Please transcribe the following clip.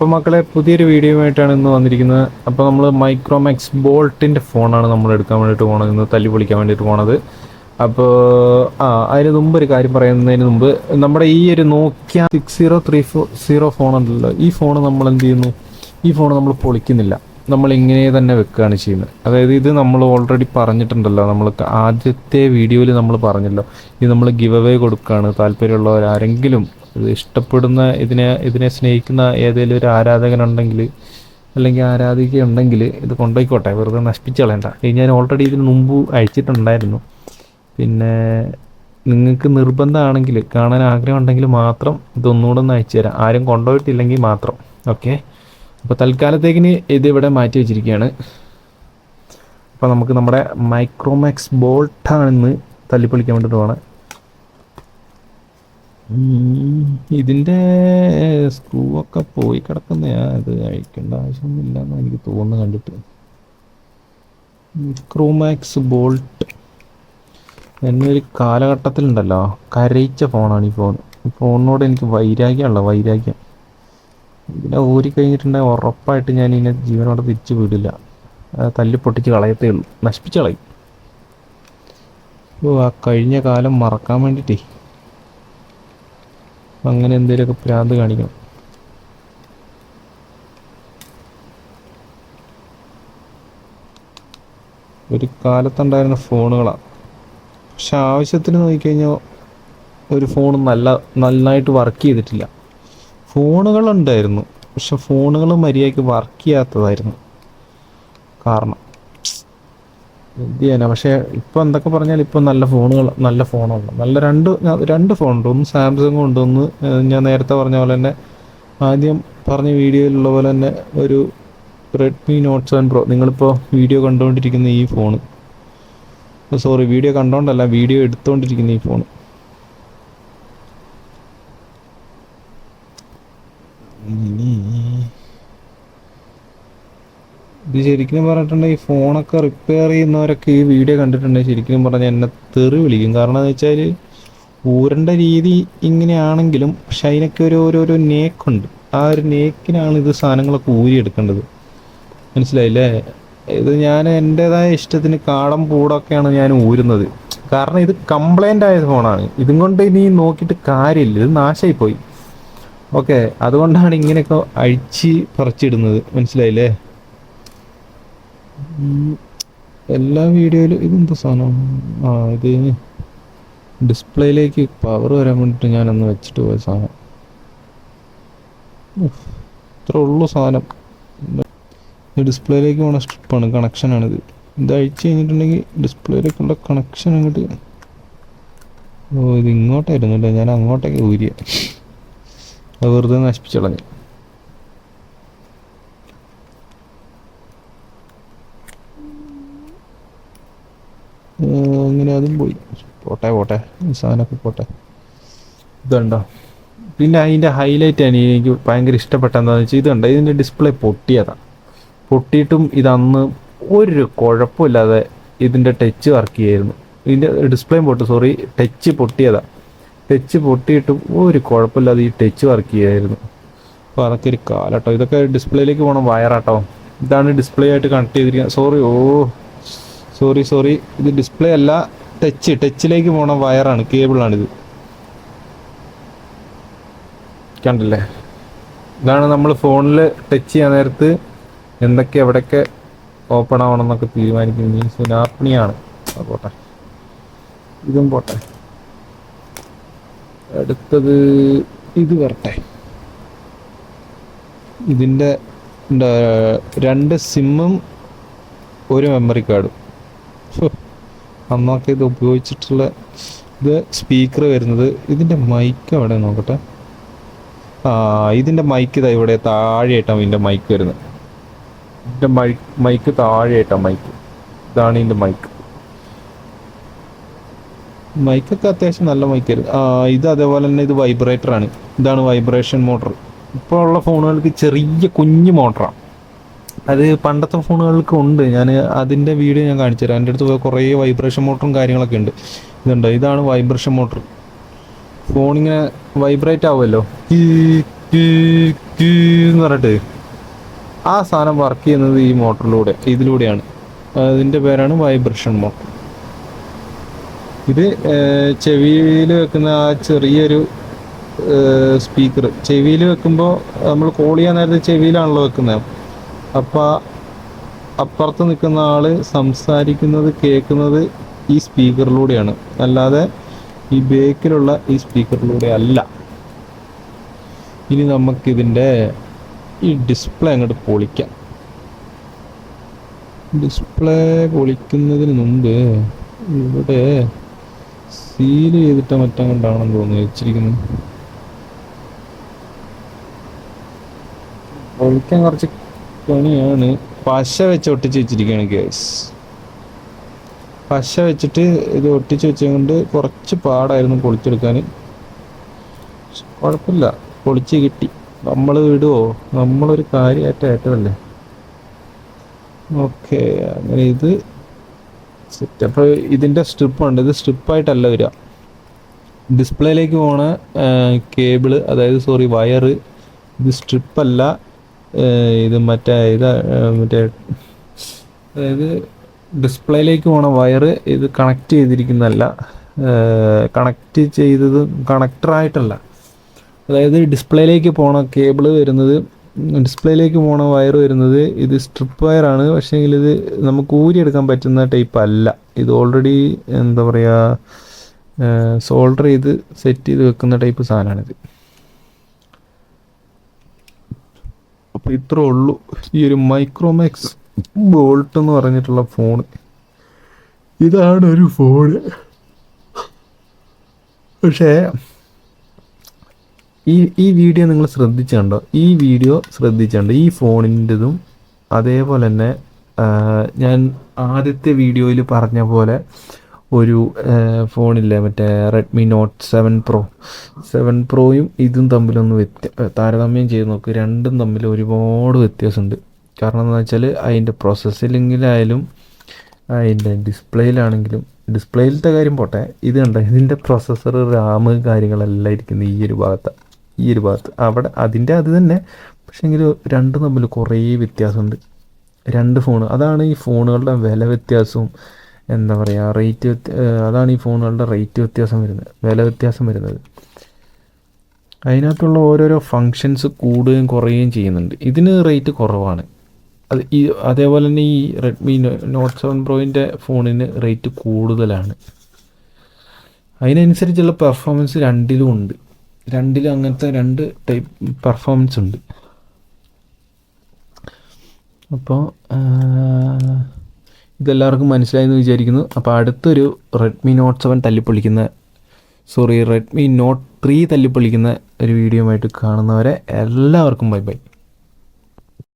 അപ്പോൾ മക്കളെ പുതിയൊരു വീഡിയോയുമായിട്ടാണ് ഇന്ന് വന്നിരിക്കുന്നത്. അപ്പോൾ നമ്മൾ മൈക്രോമാക്സ് ബോൾട്ടിന്റെ ഫോണാണ് നമ്മൾ എടുക്കാൻ വേണ്ടിയിട്ട് പോണത്. ഇന്ന് തല്ലി പൊളിക്കാൻ വേണ്ടിയിട്ട് പോണത്. അപ്പോൾ ആ അതിന് മുമ്പ് ഒരു കാര്യം പറയുന്നതിന് മുമ്പ് നമ്മുടെ ഈ ഒരു Nokia six zero three four zero phone ഉണ്ടല്ലോ ഈ ഫോൺ നമ്മൾ എന്ത് ചെയ്യുന്നു? ഈ ഫോൺ നമ്മൾ പൊളിക്കുന്നില്ല. നമ്മൾ ഇങ്ങനെ തന്നെ വെക്കുകയാണ് ചെയ്യുന്നത്. അതായത് ഇത് നമ്മൾ ഓൾറെഡി പറഞ്ഞിട്ടുണ്ടല്ലോ നമ്മൾ ആദ്യത്തെ വീഡിയോയിൽ നമ്മൾ പറഞ്ഞല്ലോ ഇത് നമ്മൾ ഗിവ് അവേ കൊടുക്കുകയാണ്. താല്പര്യമുള്ളവർ ആരെങ്കിലും ഇത് ഇഷ്ടപ്പെടുന്ന ഇതിനെ ഇതിനെ സ്നേഹിക്കുന്ന ഏതെങ്കിലും ഒരു ആരാധകനുണ്ടെങ്കിൽ അല്ലെങ്കിൽ ആരാധികയുണ്ടെങ്കിൽ ഇത് കൊണ്ടുപോയിക്കോട്ടെ. വെറുതെ നശിപ്പിച്ച് കളയണ്ട. ഞാൻ ഓൾറെഡി ഇതിന് മുമ്പ് അയച്ചിട്ടുണ്ടായിരുന്നു. പിന്നെ നിങ്ങൾക്ക് നിർബന്ധമാണെങ്കിൽ കാണാൻ ആഗ്രഹം ഉണ്ടെങ്കിൽ മാത്രം ഇതൊന്നുകൂടെ ഒന്ന് അയച്ചു തരാം. ആരും കൊണ്ടുപോയിട്ടില്ലെങ്കിൽ മാത്രം. ഓക്കെ അപ്പോൾ തൽക്കാലത്തേക്കിന് ഇത് ഇവിടെ മാറ്റി വെച്ചിരിക്കുകയാണ്. അപ്പോൾ നമുക്ക് നമ്മുടെ മൈക്രോമാക്സ് ബോൾട്ടാണെന്ന് തല്ലിപ്പൊളിക്കാൻ വേണ്ടിയിട്ട് പോകണം ഇതിന്റെ സ്ക്രൂ ഒക്കെ പോയി കിടക്കുന്നയാ ഇത് അഴിക്കേണ്ട ആവശ്യമൊന്നുമില്ല എനിക്ക് തോന്നുന്നു കണ്ടിട്ട്. മിക്രോമാക്സ് ബോൾട്ട് എന്നൊരു കാലഘട്ടത്തിലുണ്ടല്ലോ. കരയിച്ച ഫോണാണ് ഈ ഫോൺ ഈ ഫോണിനോട് എനിക്ക് വൈരാഗ്യമുള്ള വൈരാഗ്യം. ഇതിനെ ഊരി കഴിഞ്ഞിട്ടുണ്ടെങ്കിൽ ഉറപ്പായിട്ട് ഞാൻ ഇതിനെ ജീവനോടെ തിരിച്ചു വിടില്ല. തല്ലി പൊട്ടിച്ച് കളയത്തേ ഉള്ളൂ. നശിപ്പിച്ച് കളയും. ഓ ആ കഴിഞ്ഞ കാലം മറക്കാൻ വേണ്ടിയിട്ടേ. അങ്ങനെ എന്തെങ്കിലുമൊക്കെ ഭ്രാന്ത് കാണിക്കണം. ഒരു കാലത്തുണ്ടായിരുന്ന ഫോണുകളാണ് പക്ഷെ ആവശ്യത്തിന് നോക്കിക്കഴിഞ്ഞാൽ ഒരു ഫോൺ നല്ല നന്നായിട്ട് വർക്ക് ചെയ്തിട്ടില്ല. ഫോണുകളുണ്ടായിരുന്നു. പക്ഷെ ഫോണുകൾ മര്യാദയ്ക്ക് വർക്ക് ചെയ്യാത്തതായിരുന്നു. കാരണം എന്ത് ചെയ്യാനാ. പക്ഷേ ഇപ്പോൾ എന്തൊക്കെ പറഞ്ഞാൽ ഇപ്പോൾ നല്ല ഫോണുകൾ നല്ല ഫോണുണ്ട് നല്ല രണ്ട് രണ്ട് ഫോണുണ്ട്. ഒന്ന് സാംസങ് ഉണ്ട്. ഒന്ന് ഞാൻ നേരത്തെ പറഞ്ഞ പോലെ തന്നെ ആദ്യം പറഞ്ഞ വീഡിയോയിലുള്ള പോലെ തന്നെ ഒരു റെഡ്മി നോട്ട് സെവൻ പ്രോ നിങ്ങളിപ്പോൾ വീഡിയോ കണ്ടുകൊണ്ടിരിക്കുന്ന ഈ ഫോണ്. സോറി വീഡിയോ കണ്ടോണ്ടല്ല വീഡിയോ എടുത്തുകൊണ്ടിരിക്കുന്ന ഈ ഫോൺ ഇനി ഇത് ശരിക്കും പറഞ്ഞിട്ടുണ്ടെങ്കിൽ ഫോണൊക്കെ റിപ്പയർ ചെയ്യുന്നവരൊക്കെ ഈ വീഡിയോ കണ്ടിട്ടുണ്ടെങ്കിൽ ശരിക്കും പറഞ്ഞാൽ എന്നെ തെറി വിളിക്കും. കാരണം എന്ന് വെച്ചാൽ ഊരണ്ട രീതി ഇങ്ങനെയാണെങ്കിലും പക്ഷെ അതിനൊക്കെ ഒരു ഓരോരോ നേക്കുണ്ട് ആ ഒരു നേക്കിനാണ് ഇത് സാധനങ്ങളൊക്കെ ഊരിയെടുക്കേണ്ടത്. മനസ്സിലായില്ലേ? ഇത് ഞാൻ എന്റെതായ ഇഷ്ടത്തിന് കാടം പൂടൊക്കെയാണ് ഞാൻ ഊരുന്നത്. കാരണം ഇത് കംപ്ലൈന്റ് ആയ ഫോണാണ്. ഇതും കൊണ്ട് ഇനി നോക്കിയിട്ട് കാര്യമില്ല. ഇത് നാശമായി പോയി ഓക്കെ അതുകൊണ്ടാണ് ഇങ്ങനെയൊക്കെ അഴിച്ച് പറിച്ചിടുന്നത്. മനസ്സിലായില്ലേ? എല്ലാ വീഡിയോയിലും ഇതെന്താ സാധനം? ആ ഇത് ഡിസ്പ്ലേയിലേക്ക് പവർ വരാൻ വേണ്ടിയിട്ട് ഞാനൊന്ന് വെച്ചിട്ട് പോയ സാധനം. ഇത്ര ഉള്ളു സാധനം. ഡിസ്പ്ലേയിലേക്ക് പോണ സ്ട്രിപ്പാണ് കണക്ഷനാണിത് ഇത് അഴിച്ചു കഴിഞ്ഞിട്ടുണ്ടെങ്കിൽ ഡിസ്പ്ലേയിലേക്കുള്ള കണക്ഷൻ അങ്ങോട്ട് ഓ ഇത് ഇങ്ങോട്ടായിരുന്നു ഞാൻ അങ്ങോട്ടേക്ക് ഊരിയ. വെറുതെ നശിപ്പിച്ചു കളഞ്ഞു. അങ്ങനെ അതും പോയി. പോട്ടെ പോട്ടെ. സാധനമൊക്കെ പോട്ടെ. ഇതുണ്ടോ? പിന്നെ അതിന്റെ ഹൈലൈറ്റ് ആണ് എനിക്ക് ഭയങ്കര ഇഷ്ടപ്പെട്ട എന്താണെന്ന് വെച്ചാൽ ഇതുണ്ട്. ഇതിന്റെ ഡിസ്പ്ലേ പൊട്ടിയതാണ് പൊട്ടിയിട്ടും ഇതന്ന് ഒരു കുഴപ്പമില്ലാതെ ഇതിന്റെ ടച്ച് വർക്ക് ചെയ്യായിരുന്നു. ഇതിന്റെ ഡിസ്പ്ലേയും പൊട്ടി സോറി ടച്ച് പൊട്ടിയതാ. ടച്ച് പൊട്ടിയിട്ടും ഒരു കുഴപ്പമില്ലാതെ ഈ ടച്ച് വർക്ക് ചെയ്യായിരുന്നു. അപ്പോൾ അതൊക്കെ ഒരു കാലട്ടോ ഇതൊക്കെ ഡിസ്പ്ലേയിലേക്ക് പോകണം വയറാട്ടോ. ഇതാണ് ഡിസ്പ്ലേ ആയിട്ട് കണക്ട് ചെയ്തിരിക്കുന്നത്. സോറി ഓ. Sorry sorry. ഇത് ഡിസ്പ്ലേ അല്ല ടച്ച് ടച്ചിലേക്ക് പോണ വയറാണ് കേബിളാണിത്. കണ്ടില്ലേ? ഇതാണ് നമ്മൾ ഫോണിൽ ടച്ച് ചെയ്യാൻ നേരത്ത് എന്തൊക്കെ എവിടെയൊക്കെ ഓപ്പൺ ആവണം എന്നൊക്കെ തീരുമാനിക്കുന്നത്. മീൻസ് സുനാപ്നിയാണ്. പോട്ടെ. ഇതും പോട്ടെ. അടുത്തത് ഇത് വരട്ടെ. ഇതിന്റെ രണ്ട് സിമ്മും ഒരു മെമ്മറി കാർഡും അന്നൊക്കെ ഇത് ഉപയോഗിച്ചിട്ടുള്ള ഇത് സ്പീക്കർ വരുന്നത് ഇതിന്റെ മൈക്ക് അവിടെ നോക്കട്ടെ. ആ ഇതിന്റെ മൈക്ക് ഇതാ ഇവിടെ താഴെയായിട്ടാണ് ഇതിന്റെ മൈക്ക് വരുന്നത്. ഇതിന്റെ മൈക്ക് മൈക്ക് താഴെയായിട്ടാണ് മൈക്ക് ഇതാണ് ഇതിന്റെ മൈക്ക് മൈക്കൊക്കെ അത്യാവശ്യം നല്ല മൈക്കായിരുന്നു ആ ഇത് അതേപോലെ തന്നെ ഇത് വൈബ്രേറ്ററാണ് ഇതാണ് വൈബ്രേഷൻ മോട്ടർ ഇപ്പോൾ ഉള്ള ഫോണുകൾക്ക് ചെറിയ കുഞ്ഞു മോട്ടറാണ് അത് പണ്ടത്തെ ഫോണുകൾക്ക് ഉണ്ട്. ഞാൻ അതിന്റെ വീഡിയോ ഞാൻ കാണിച്ചു തരാം. എന്റെ അടുത്ത് കുറേ വൈബ്രേഷൻ മോട്ടറും കാര്യങ്ങളൊക്കെ ഉണ്ട്. ഇതുണ്ട്? ഇതാണ് വൈബ്രേഷൻ മോട്ടർ ഫോണിങ്ങനെ വൈബ്രേറ്റ് ആവുമല്ലോ. എന്ന് പറഞ്ഞിട്ട് ആ സാധനം വർക്ക് ചെയ്യുന്നത് ഈ മോട്ടറിലൂടെ ഇതിലൂടെയാണ്. അതിന്റെ പേരാണ് വൈബ്രേഷൻ മോട്ടർ ഇത് ചെവിയിൽ വെക്കുന്ന ആ ചെറിയൊരു സ്പീക്കർ ചെവിയിൽ വെക്കുമ്പോൾ നമ്മൾ കോൾ ചെയ്യാൻ നേരത്തെ ചെവിയിലാണല്ലോ വെക്കുന്നത്. അപ്പോൾ അപ്പുറത്ത് നിൽക്കുന്ന ആൾ സംസാരിക്കുന്നത് കേൾക്കുന്നത് ഈ സ്പീക്കറിലൂടെയാണ്. അല്ലാതെ ഈ ബേക്കിലുള്ള ഈ സ്പീക്കറിലൂടെ അല്ല. ഇനി നമുക്കിതിന്റെ ഈ ഡിസ്പ്ലേ അങ്ങോട്ട് പൊളിക്കാം. ഡിസ്പ്ലേ പൊളിക്കുന്നതിന് മുമ്പ് ഇവിടെ സീൽ ചെയ്തിട്ട് മറ്റം കൊണ്ടാണെന്ന് തോന്നുന്നു വെച്ചിരിക്കുന്നത് പൊളിക്കാൻ കുറച്ച് പണിയാണ് പശ വെച്ച് ഒട്ടിച്ച് വെച്ചിരിക്കുകയാണ് ഗ്യാസ് പശ വെച്ചിട്ട് ഇത് ഒട്ടിച്ച് വെച്ചുകൊണ്ട് കുറച്ച് പാടായിരുന്നു പൊളിച്ചെടുക്കാൻ. കുഴപ്പമില്ല പൊളിച്ച് കിട്ടി. നമ്മൾ വിടുവോ? നമ്മളൊരു കാര്യമായിട്ട് ഏറ്റതല്ലേ ഓക്കെ അങ്ങനെ ഇത് സെറ്റ് അപ്പോൾ ഇതിന്റെ സ്ട്രിപ്പുണ്ട് ഇത് സ്ട്രിപ്പായിട്ടല്ല വരിക. ഡിസ്പ്ലേയിലേക്ക് പോണ കേബിൾ അതായത് സോറി വയറ് ഇത് സ്ട്രിപ്പല്ല ഇത് മറ്റേ ഇത് മറ്റേ അതായത് ഡിസ്പ്ലേയിലേക്ക് പോണ വയറ് ഇത് കണക്ട് ചെയ്തിരിക്കുന്നതല്ല. കണക്ട് ചെയ്തത് കണക്ടറായിട്ടല്ല. അതായത് ഡിസ്പ്ലേയിലേക്ക് പോണ കേബിൾ വരുന്നത് ഡിസ്പ്ലേയിലേക്ക് പോണ വയർ വരുന്നത് ഇത് സ്ട്രിപ്പ് വയറാണ്. പക്ഷേങ്കിൽ ഇത് നമുക്ക് ഊരിയെടുക്കാൻ പറ്റുന്ന ടൈപ്പ് അല്ല. ഇത് ഓൾറെഡി എന്താ പറയുക സോൾഡർ ചെയ്ത് സെറ്റ് ചെയ്ത് വെക്കുന്ന ടൈപ്പ് സാധനമാണിത് ഇത്രേ ഉള്ളൂ. ഈ ഒരു മൈക്രോമാക്സ് ബോൾട്ട് എന്ന് പറഞ്ഞിട്ടുള്ള ഫോൺ ഇതാണ് ഒരു ഫോൺ പക്ഷേ ഈ ഈ വീഡിയോ നിങ്ങൾ ശ്രദ്ധിച്ചുണ്ടോ? ഈ വീഡിയോ ശ്രദ്ധിച്ചുണ്ട്? ഈ ഫോണിന്റെതും അതേപോലെ തന്നെ ഞാൻ ആദ്യത്തെ വീഡിയോയിൽ പറഞ്ഞ പോലെ ഒരു ഫോണില്ലേ മറ്റേ Redmi note seven pro seven പ്രോയും ഇതും തമ്മിലൊന്ന് വ്യത്യ താരതമ്യം ചെയ്ത് നോക്ക്. രണ്ടും തമ്മിൽ ഒരുപാട് വ്യത്യാസമുണ്ട്. കാരണം എന്താ വെച്ചാൽ അതിന്റെ പ്രോസസ്സിലെങ്കിലായാലും അതിന്റെ ഡിസ്പ്ലേയിലാണെങ്കിലും ഡിസ്പ്ലേയിലത്തെ കാര്യം പോട്ടെ. ഇത് കണ്ട? ഇതിന്റെ പ്രോസസ്സർ റാം കാര്യങ്ങളെല്ലാം ഇരിക്കുന്നത് ഈ ഒരു ഭാഗത്താണ് ഈ ഒരു ഭാഗത്ത്. അവിടെ അതിന്റെ അത് തന്നെ. പക്ഷേങ്കിൽ രണ്ടും തമ്മിൽ കുറേ വ്യത്യാസമുണ്ട്. രണ്ട് ഫോൺ അതാണ് ഈ ഫോണുകളുടെ വില വ്യത്യാസവും എന്താ പറയുക റേറ്റ് അതാണ് ഈ ഫോണുകളുടെ റേറ്റ് വ്യത്യാസം വരുന്നത് വില വ്യത്യാസം വരുന്നത്. അതിനകത്തുള്ള ഓരോരോ ഫങ്ഷൻസ് കൂടുകയും കുറയുകയും ചെയ്യുന്നുണ്ട്. ഇതിന് റേറ്റ് കുറവാണ്. അത് ഈ അതേപോലെ തന്നെ ഈ റെഡ്മി നോട്ട് സെവൻ പ്രോയിന്റെ ഫോണിന് റേറ്റ് കൂടുതലാണ്. അതിനനുസരിച്ചുള്ള പെർഫോമൻസ് രണ്ടിലും ഉണ്ട്. രണ്ടിലും അങ്ങനത്തെ രണ്ട് ടൈപ്പ് പെർഫോമൻസ് ഉണ്ട്. അപ്പോൾ ഇതെല്ലാവർക്കും മനസ്സിലായെന്ന് വിചാരിക്കുന്നു. അപ്പോൾ അടുത്തൊരു റെഡ്മി നോട്ട് സെവൻ തല്ലിപ്പൊളിക്കുന്ന സോറി റെഡ്മി നോട്ട് ത്രീ തല്ലിപ്പൊളിക്കുന്ന ഒരു വീഡിയോ ആയിട്ട് കാണുന്നവരെ എല്ലാവർക്കും ബൈ ബൈ